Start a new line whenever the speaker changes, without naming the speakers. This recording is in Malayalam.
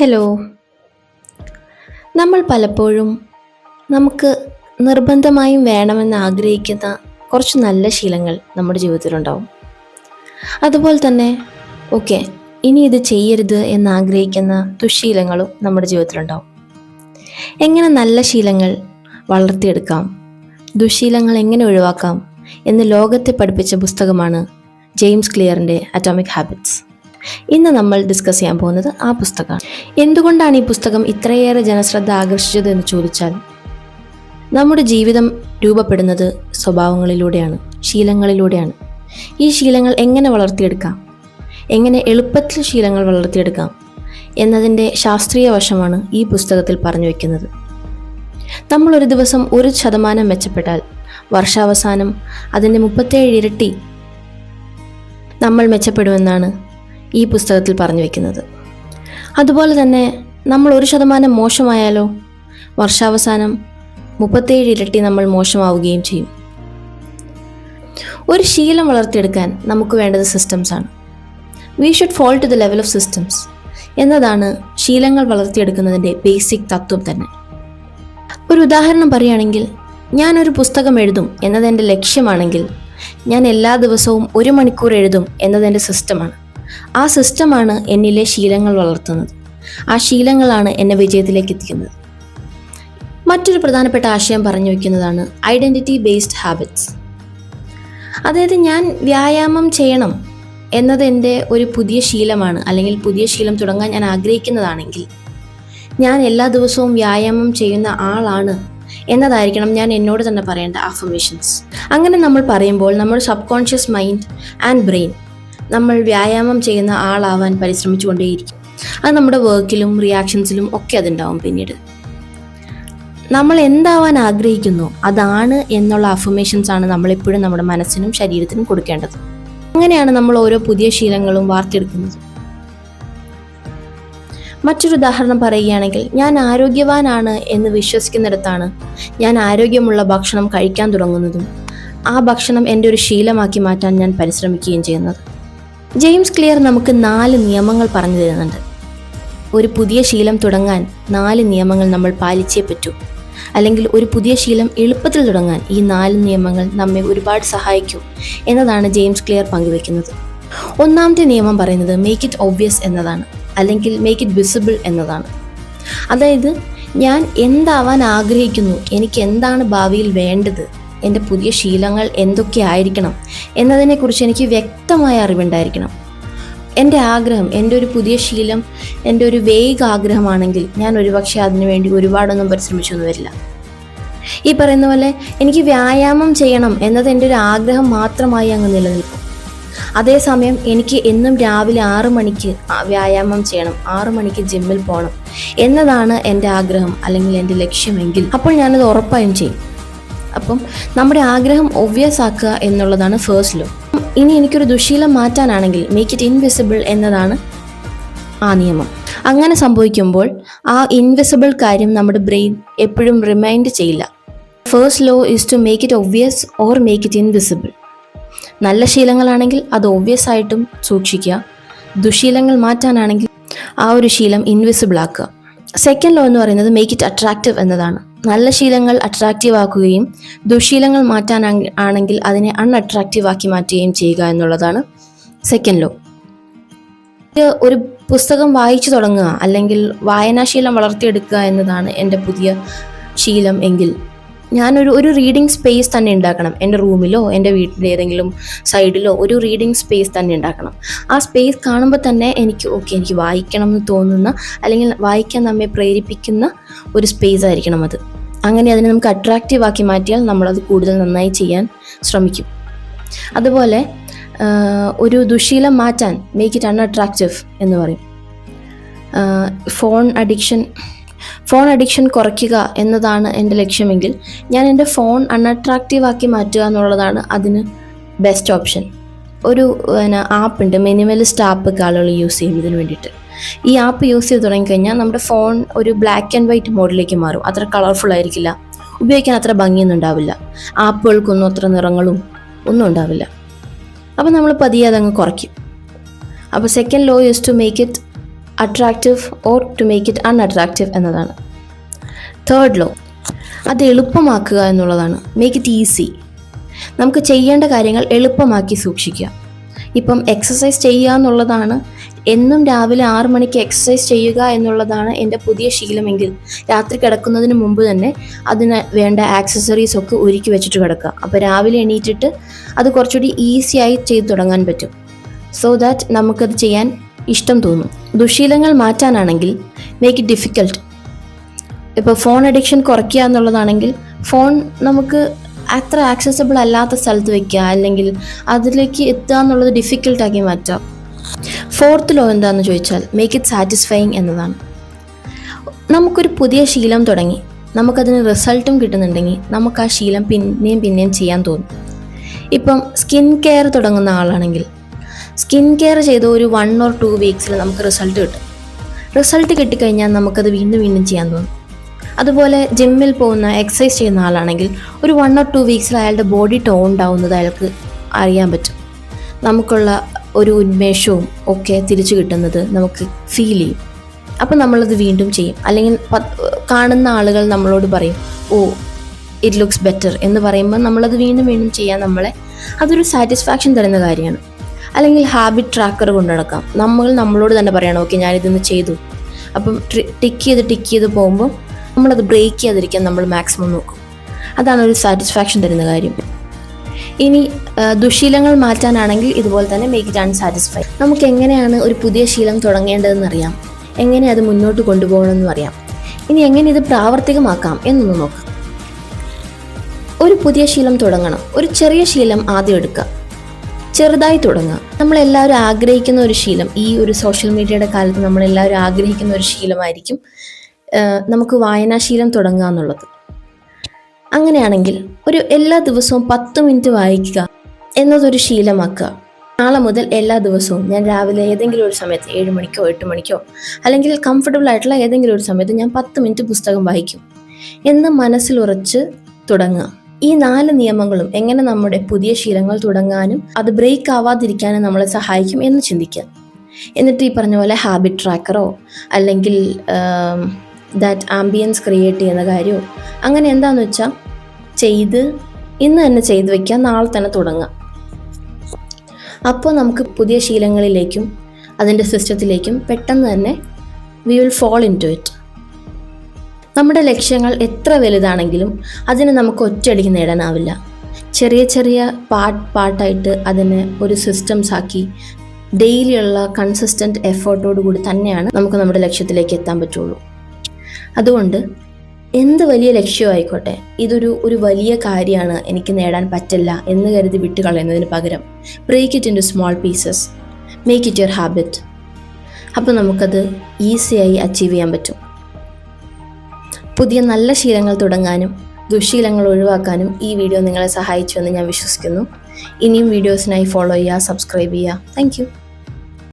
ഹലോ നമ്മൾ പലപ്പോഴും നമുക്ക് നിർബന്ധമായും വേണമെന്ന് ആഗ്രഹിക്കുന്ന കുറച്ച് നല്ല ശീലങ്ങൾ നമ്മുടെ ജീവിതത്തിലുണ്ടാവും. അതുപോലെ തന്നെ ഓക്കെ ഇനി ഇത് ചെയ്യരുത് എന്ന് ആഗ്രഹിക്കുന്ന ദുശീലങ്ങളും നമ്മുടെ ജീവിതത്തിലുണ്ടാവും. എങ്ങനെ നല്ല ശീലങ്ങൾ വളർത്തിയെടുക്കാം ദുശീലങ്ങൾ എങ്ങനെ ഒഴിവാക്കാം എന്ന് ലോകത്തെ പഠിപ്പിച്ച പുസ്തകമാണ് ജെയിംസ് ക്ലിയറിന്റെ അറ്റോമിക് ഹാബിറ്റ്സ് ഇന്ന് നമ്മൾ ഡിസ്കസ് ചെയ്യാൻ പോകുന്നത് ആ പുസ്തകമാണ്. എന്തുകൊണ്ടാണ് ഈ പുസ്തകം ഇത്രയേറെ ജനശ്രദ്ധ ആകർഷിച്ചത് എന്ന് ചോദിച്ചാൽ നമ്മുടെ ജീവിതം രൂപപ്പെടുന്നത് സ്വഭാവങ്ങളിലൂടെയാണ് ശീലങ്ങളിലൂടെയാണ്. ഈ ശീലങ്ങൾ എങ്ങനെ വളർത്തിയെടുക്കാം? എങ്ങനെ എളുപ്പത്തിൽ ശീലങ്ങൾ വളർത്തിയെടുക്കാം? എന്നതിന്റെ ശാസ്ത്രീയ വശമാണ് ഈ പുസ്തകത്തിൽ പറഞ്ഞു വയ്ക്കുന്നത് നമ്മൾ ഒരു ദിവസം ഒരു ശതമാനം മെച്ചപ്പെട്ടാൽ വർഷാവസാനം അതിന്റെ മുപ്പത്തേഴ് ഇരട്ടി നമ്മൾ മെച്ചപ്പെടുമെന്നാണ് ഈ പുസ്തകത്തിൽ പറഞ്ഞു വെക്കുന്നത്. അതുപോലെ തന്നെ നമ്മൾ ഒരു ശതമാനം മോശമായാലോ? വർഷാവസാനം മുപ്പത്തേഴ് ഇരട്ടി നമ്മൾ മോശമാവുകയും ചെയ്യും. ഒരു ശീലം വളർത്തിയെടുക്കാൻ നമുക്ക് വേണ്ടത് സിസ്റ്റംസ് ആണ്. We should fall to the level of systems എന്നതാണ് ശീലങ്ങൾ വളർത്തിയെടുക്കുന്നതിന്റെ ബേസിക് തത്വം തന്നെ. ഒരു ഉദാഹരണം പറയുകയാണെങ്കിൽ ഞാനൊരു പുസ്തകം എഴുതും എന്നതെന്റെ ലക്ഷ്യമാണെങ്കിൽ ഞാൻ എല്ലാ ദിവസവും ഒരു മണിക്കൂർ എഴുതും എന്നതെന്റെ സിസ്റ്റമാണ് ആ സിസ്റ്റമാണ് എന്നിലെ ശീലങ്ങൾ വളർത്തുന്നത്. ആ ശീലങ്ങളാണ് എന്നെ വിജയത്തിലേക്ക് എത്തിക്കുന്നത്. മറ്റൊരു പ്രധാനപ്പെട്ട ആശയം പറഞ്ഞു വയ്ക്കുന്നതാണ് ഐഡന്റിറ്റി ബേസ്ഡ് ഹാബിറ്റ്സ്. അതായത് ഞാൻ വ്യായാമം ചെയ്യണം എന്നത് എന്റെ ഒരു പുതിയ ശീലമാണ് അല്ലെങ്കിൽ പുതിയ ശീലം തുടങ്ങാൻ ഞാൻ ആഗ്രഹിക്കുന്നതാണെങ്കിൽ ഞാൻ എല്ലാ ദിവസവും വ്യായാമം ചെയ്യുന്ന ആളാണ് എന്നതായിരിക്കണം ഞാൻ എന്നോട് തന്നെ പറയേണ്ട അഫർമേഷൻസ് അങ്ങനെ നമ്മൾ പറയുമ്പോൾ നമ്മുടെ subconscious mind and brain നമ്മൾ വ്യായാമം ചെയ്യുന്ന ആളാവാൻ പരിശ്രമിച്ചുകൊണ്ടേയിരിക്കും. അത് നമ്മുടെ വർക്കിലും റിയാക്ഷൻസിലും ഒക്കെ അതുണ്ടാവും പിന്നീട്. നമ്മൾ എന്താവാൻ ആഗ്രഹിക്കുന്നു? അതാണ് എന്നുള്ള അഫർമേഷൻസ് ആണ് നമ്മളെപ്പോഴും നമ്മുടെ മനസ്സിനും ശരീരത്തിനും കൊടുക്കേണ്ടത്. അങ്ങനെയാണ് നമ്മൾ ഓരോ പുതിയ ശീലങ്ങളും വാർത്തെടുക്കുന്നത്. മറ്റൊരു ഉദാഹരണം പറയുകയാണെങ്കിൽ ഞാൻ ആരോഗ്യവാനാണ് എന്ന് വിശ്വസിക്കുന്നിടത്താണ് ഞാൻ ആരോഗ്യമുള്ള ഭക്ഷണം കഴിക്കാൻ തുടങ്ങുന്നതും ആ ഭക്ഷണം എന്റെ ഒരു ശീലമാക്കി മാറ്റാൻ ഞാൻ പരിശ്രമിക്കുകയും ചെയ്യുന്നത്. ജെയിംസ് ക്ലിയർ നമുക്ക് നാല് നിയമങ്ങൾ പറഞ്ഞു തരുന്നുണ്ട്. ഒരു പുതിയ ശീലം തുടങ്ങാൻ നാല് നിയമങ്ങൾ നമ്മൾ പാലിച്ചേ പറ്റൂ. അല്ലെങ്കിൽ ഒരു പുതിയ ശീലം എളുപ്പത്തിൽ തുടങ്ങാൻ ഈ നാല് നിയമങ്ങൾ നമ്മെ ഒരുപാട് സഹായിക്കും എന്നതാണ് ജെയിംസ് ക്ലിയർ പങ്കുവെക്കുന്നത് ഒന്നാമത്തെ നിയമം പറയുന്നത് മേക്ക് ഇറ്റ് ഒബ്വിയസ് എന്നതാണ്. അല്ലെങ്കിൽ മേക്ക് ഇറ്റ് വിസിബിൾ എന്നതാണ്. അതായത് ഞാൻ എന്താവാൻ ആഗ്രഹിക്കുന്നു എനിക്ക് എന്താണ് ഭാവിയിൽ വേണ്ടത് എന്റെ പുതിയ ശീലങ്ങൾ എന്തൊക്കെയായിരിക്കണം എന്നതിനെക്കുറിച്ച് എനിക്ക് വ്യക്തമായ അറിവുണ്ടായിരിക്കണം. എന്റെ ആഗ്രഹം എന്റെ ഒരു പുതിയ ശീലം എന്റെ ഒരു വേഗ ആഗ്രഹമാണെങ്കിൽ ഞാൻ ഒരുപക്ഷെ അതിനുവേണ്ടി ഒരുപാടൊന്നും പരിശ്രമിച്ചൊന്നും വരില്ല. ഈ പറയുന്ന പോലെ എനിക്ക് വ്യായാമം ചെയ്യണം എന്നത് എന്റെ ഒരു ആഗ്രഹം മാത്രമായി അങ്ങ് നിലനിൽക്കും. അതേസമയം എനിക്ക് എന്നും രാവിലെ ആറ് മണിക്ക് വ്യായാമം ചെയ്യണം ആറു മണിക്ക് ജിമ്മിൽ പോകണം എന്നതാണ് എന്റെ ആഗ്രഹം അല്ലെങ്കിൽ എന്റെ ലക്ഷ്യമെങ്കിൽ. അപ്പോൾ ഞാനത് ഉറപ്പായും ചെയ്യും. അപ്പം നമ്മുടെ ആഗ്രഹം ഒബ്വിയസ് ആക്കുക എന്നുള്ളതാണ് ഫേസ്റ്റ് ലോ ഇനി എനിക്കൊരു ദുശീലം മാറ്റാനാണെങ്കിൽ മേക്ക് ഇറ്റ് ഇൻവിസിബിൾ എന്നതാണ് ആ നിയമം. അങ്ങനെ സംഭവിക്കുമ്പോൾ ആ ഇൻവിസിബിൾ കാര്യം നമ്മുടെ ബ്രെയിൻ എപ്പോഴും റിമൈൻഡ് ചെയ്യില്ല. First law is to make it obvious or make it invisible നല്ല ശീലങ്ങളാണെങ്കിൽ അത് ഒബ്വിയസ് ആയിട്ടും സൂക്ഷിക്കുക. ദുശീലങ്ങൾ മാറ്റാനാണെങ്കിൽ ആ ഒരു ശീലം ഇൻവിസിബിൾ ആക്കുക. സെക്കൻഡ് ലോ എന്ന് പറയുന്നത് മേക്ക് ഇറ്റ് അട്രാക്റ്റീവ് എന്നതാണ്. നല്ല ശീലങ്ങൾ അട്രാക്റ്റീവ് ആക്കുകയും ദുശീലങ്ങൾ മാറ്റാൻ ആണെങ്കിൽ അതിനെ അൺഅട്രാക്റ്റീവ് ആക്കി മാറ്റുകയും ചെയ്യുക എന്നുള്ളതാണ് സെക്കൻഡ് ലോ ഒരു പുസ്തകം വായിച്ചു തുടങ്ങുക അല്ലെങ്കിൽ വായനാശീലം വളർത്തിയെടുക്കുക എന്നതാണ് എന്റെ പുതിയ ശീലം എങ്കിൽ ഞാനൊരു ഒരു റീഡിങ് സ്പേസ് തന്നെ ഉണ്ടാക്കണം. എന്റെ റൂമിലോ എന്റെ വീട്ടിലെ ഏതെങ്കിലും സൈഡിലോ ഒരു റീഡിങ് സ്പേസ് തന്നെ ഉണ്ടാക്കണം. ആ സ്പേസ് കാണുമ്പോൾ തന്നെ എനിക്ക് ഓക്കെ എനിക്ക് വായിക്കണം എന്ന് തോന്നുന്ന അല്ലെങ്കിൽ വായിക്കാൻ നമ്മെ പ്രേരിപ്പിക്കുന്ന ഒരു സ്പേസ് ആയിരിക്കണം അത്. അങ്ങനെ അതിനെ നമുക്ക് അട്രാക്റ്റീവ് ആക്കി മാറ്റിയാൽ നമ്മളത് കൂടുതൽ നന്നായി ചെയ്യാൻ ശ്രമിക്കും. അതുപോലെ ഒരു ദുശീലം മാറ്റാൻ മേക്ക് ഇറ്റ് അൺഅട്രാക്റ്റീവ് എന്ന് പറയും. ഫോൺ അഡിക്ഷൻ ഫോൺ അഡിക്ഷൻ കുറയ്ക്കുക എന്നതാണ് എന്റെ ലക്ഷ്യമെങ്കിൽ ഞാൻ എന്റെ ഫോൺ അൺഅട്രാക്റ്റീവ് ആക്കി മാറ്റുക എന്നുള്ളതാണ് അതിന് ബെസ്റ്റ് ഓപ്ഷൻ ഒരു പിന്നെ ആപ്പ് ഉണ്ട്. മിനിമലിസ്റ്റ് ആപ്പ് ആളുകൾ യൂസ് ചെയ്യും ഇതിന് വേണ്ടിയിട്ട്. ഈ ആപ്പ് യൂസ് ചെയ്ത് തുടങ്ങിക്കഴിഞ്ഞാൽ നമ്മുടെ ഫോൺ ഒരു ബ്ലാക്ക് ആൻഡ് വൈറ്റ് മോഡിലേക്ക് മാറും. അത്ര കളർഫുൾ ആയിരിക്കില്ല. ഉപയോഗിക്കാൻ അത്ര ഭംഗിയൊന്നും ഉണ്ടാവില്ല. ആപ്പുകൾക്കൊന്നും അത്ര നിറങ്ങളും ഒന്നും ഉണ്ടാവില്ല. അപ്പോൾ നമ്മൾ പതിയെ അതങ്ങ് കുറയ്ക്കും. അപ്പോൾ second law use to make it attractive or to make it unattractive എന്നതാണ്. തേർഡ് ലോ അത് എളുപ്പമാക്കുക എന്നുള്ളതാണ്. മേക്ക് ഇറ്റ് ഈസി നമുക്ക് ചെയ്യേണ്ട കാര്യങ്ങൾ എളുപ്പമാക്കി സൂക്ഷിക്കുക. ഇപ്പം എക്സസൈസ് ചെയ്യുക എന്നുള്ളതാണ്. എന്നും രാവിലെ ആറ് മണിക്ക് എക്സസൈസ് ചെയ്യുക എന്നുള്ളതാണ് എന്റെ പുതിയ ശീലമെങ്കിൽ. രാത്രി കിടക്കുന്നതിന് മുമ്പ് തന്നെ അതിന് വേണ്ട ആക്സസറീസ് ഒക്കെ ഒരുക്കി വെച്ചിട്ട് കിടക്കുക. അപ്പോൾ രാവിലെ എണീറ്റിട്ട് അത് കുറച്ചുകൂടി ഈസിയായി ചെയ്തു തുടങ്ങാൻ പറ്റും. സോ ദാറ്റ് നമുക്കത് ചെയ്യാൻ ഇഷ്ടം തോന്നും. ദുശീലങ്ങൾ മാറ്റാനാണെങ്കിൽ മേക്ക് ഇറ്റ് ഡിഫിക്കൽട്ട് ഇപ്പോൾ ഫോൺ അഡിക്ഷൻ കുറയ്ക്കുക എന്നുള്ളതാണെങ്കിൽ ഫോൺ നമുക്ക് അത്ര ആക്സസബിൾ അല്ലാത്ത സ്ഥലത്ത് വെക്കുക അല്ലെങ്കിൽ അതിലേക്ക് എത്തുക എന്നുള്ളത് ഡിഫിക്കൽട്ടാക്കി മാറ്റാം. ഫോർത്ത് ലോ എന്താണെന്ന് ചോദിച്ചാൽ മേക്ക് ഇറ്റ് സാറ്റിസ്ഫൈങ് എന്നതാണ്. നമുക്കൊരു പുതിയ ശീലം തുടങ്ങി. നമുക്കതിന് റിസൾട്ടും കിട്ടുന്നുണ്ടെങ്കിൽ നമുക്ക് ആ ശീലം പിന്നെയും പിന്നെയും ചെയ്യാൻ തോന്നും. ഇപ്പം സ്കിൻ കെയർ തുടങ്ങുന്ന ആളാണെങ്കിൽ സ്കിൻ കെയർ ചെയ്ത ഒരു വൺ ഓർ ടു വീക്സിൽ നമുക്ക് റിസൾട്ട് കിട്ടും. റിസൾട്ട് കിട്ടിക്കഴിഞ്ഞാൽ നമുക്കത് വീണ്ടും വീണ്ടും ചെയ്യാൻ തോന്നും. അതുപോലെ ജിമ്മിൽ പോകുന്ന എക്സസൈസ് ചെയ്യുന്ന ആളാണെങ്കിൽ ഒരു വൺ ഓർ ടു വീക്സിൽ അയാളുടെ ബോഡി ടോൺ ഉണ്ടാവുന്നത് അയാൾക്ക് അറിയാൻ പറ്റും. നമുക്കുള്ള ഒരു ഉന്മേഷവും ഒക്കെ തിരിച്ചു കിട്ടുന്നത് നമുക്ക് ഫീൽ ചെയ്യും. അപ്പം നമ്മളത് വീണ്ടും ചെയ്യും. അല്ലെങ്കിൽ കാണുന്ന ആളുകൾ നമ്മളോട് പറയും ഓ ഇറ്റ് ലുക്സ് ബെറ്റർ എന്ന് പറയുമ്പോൾ നമ്മളത് വീണ്ടും വീണ്ടും ചെയ്യാൻ നമ്മളെ അതൊരു സാറ്റിസ്ഫാക്ഷൻ തരുന്ന കാര്യമാണ്. അല്ലെങ്കിൽ ഹാബിറ്റ് ട്രാക്കർ കൊണ്ട് നടക്കാം നമ്മൾ നമ്മളോട് തന്നെ പറയണം ഓക്കെ ഞാനിതൊന്ന് ചെയ്തു. അപ്പം ടിക്ക് ചെയ്ത് ടിക്ക് ചെയ്ത് പോകുമ്പോൾ നമ്മളത് ബ്രേക്ക് ചെയ്യാതിരിക്കാൻ നമ്മൾ മാക്സിമം നോക്കും. അതാണ് ഒരു സാറ്റിസ്ഫാക്ഷൻ തരുന്ന കാര്യം. ഇനി ദുശീലങ്ങൾ മാറ്റാനാണെങ്കിൽ ഇതുപോലെ തന്നെ മേക്ക് ഇറ്റ് അൺസാറ്റിസ്ഫൈ നമുക്ക് എങ്ങനെയാണ് ഒരു പുതിയ ശീലം തുടങ്ങേണ്ടതെന്ന് അറിയാം. എങ്ങനെ അത് മുന്നോട്ട് കൊണ്ടുപോകണമെന്നും അറിയാം. ഇനി എങ്ങനെ ഇത് പ്രാവർത്തികമാക്കാം എന്നൊന്ന് നോക്കാം. ഒരു പുതിയ ശീലം തുടങ്ങണം. ഒരു ചെറിയ ശീലം ആദ്യം എടുക്കുക. ചെറുതായി തുടങ്ങുക നമ്മളെല്ലാവരും ആഗ്രഹിക്കുന്ന ഒരു ശീലം ഈ ഒരു സോഷ്യൽ മീഡിയയുടെ കാലത്ത് നമ്മളെല്ലാവരും ആഗ്രഹിക്കുന്ന ഒരു ശീലമായിരിക്കും നമുക്ക് വായനാശീലം തുടങ്ങുക എന്നുള്ളത്. അങ്ങനെയാണെങ്കിൽ ഒരു എല്ലാ ദിവസവും പത്ത് മിനിറ്റ് വായിക്കുക എന്നതൊരു ശീലമാക്കുക. നാളെ മുതൽ എല്ലാ ദിവസവും ഞാൻ രാവിലെ ഏതെങ്കിലും ഒരു സമയത്ത് ഏഴ് മണിക്കോ എട്ട് മണിക്കോ അല്ലെങ്കിൽ കംഫർട്ടബിൾ ആയിട്ടുള്ള ഏതെങ്കിലും ഒരു സമയത്ത് ഞാൻ പത്ത് മിനിറ്റ് പുസ്തകം വായിക്കും എന്ന് മനസ്സിലുറച്ച് തുടങ്ങുക. ഈ നാല് നിയമങ്ങളും എങ്ങനെ നമ്മുടെ പുതിയ ശീലങ്ങൾ തുടങ്ങാനും അത് ബ്രേക്ക് ആവാതിരിക്കാനും നമ്മളെ സഹായിക്കും എന്ന് ചിന്തിക്കുക എന്നിട്ട് ഈ പറഞ്ഞ പോലെ ഹാബിറ്റ് ട്രാക്കറോ അല്ലെങ്കിൽ ദാറ്റ് ആംബിയൻസ് ക്രിയേറ്റ് ചെയ്യുന്ന കാര്യമോ അങ്ങനെ എന്താണെന്ന് വെച്ചാൽ ചെയ്ത് ഇന്ന് തന്നെ ചെയ്തു വെക്കുക നാളെ തന്നെ തുടങ്ങാം. അപ്പോൾ നമുക്ക് പുതിയ ശീലങ്ങളിലേക്കും അതിന്റെ സിസ്റ്റത്തിലേക്കും പെട്ടെന്ന് തന്നെ we will fall into it നമ്മുടെ ലക്ഷ്യങ്ങൾ എത്ര വലുതാണെങ്കിലും അതിനെ നമുക്ക് ഒറ്റയടിക്ക് നേടാനാവില്ല. ചെറിയ ചെറിയ പാർട്ട് പാർട്ടായിട്ട് അതിനെ ഒരു സിസ്റ്റംസ് ആക്കി ഡെയിലിയുള്ള കൺസിസ്റ്റന്റ് എഫേർട്ടോടു കൂടി തന്നെയാണ് നമുക്ക് നമ്മുടെ ലക്ഷ്യത്തിലേക്ക് എത്താൻ പറ്റുള്ളൂ. അതുകൊണ്ട് എന്ത് വലിയ ലക്ഷ്യമായിക്കോട്ടെ ഇതൊരു ഒരു വലിയ കാര്യമാണ് എനിക്ക് നേടാൻ പറ്റില്ല എന്ന് കരുതി വിട്ട് കളയുന്നതിന് പകരം break it into small pieces make it your habit അപ്പോൾ നമുക്കത് ഈസിയായി അച്ചീവ് ചെയ്യാൻ പറ്റും. പുതിയ നല്ല ശീലങ്ങൾ തുടങ്ങാനും ദുശീലങ്ങൾ ഒഴിവാക്കാനും ഈ വീഡിയോ നിങ്ങളെ സഹായിച്ചുവെന്ന് ഞാൻ വിശ്വസിക്കുന്നു. ഇനിയും വീഡിയോസിനായി ഫോളോ ചെയ്യുക സബ്സ്ക്രൈബ് ചെയ്യുക. താങ്ക്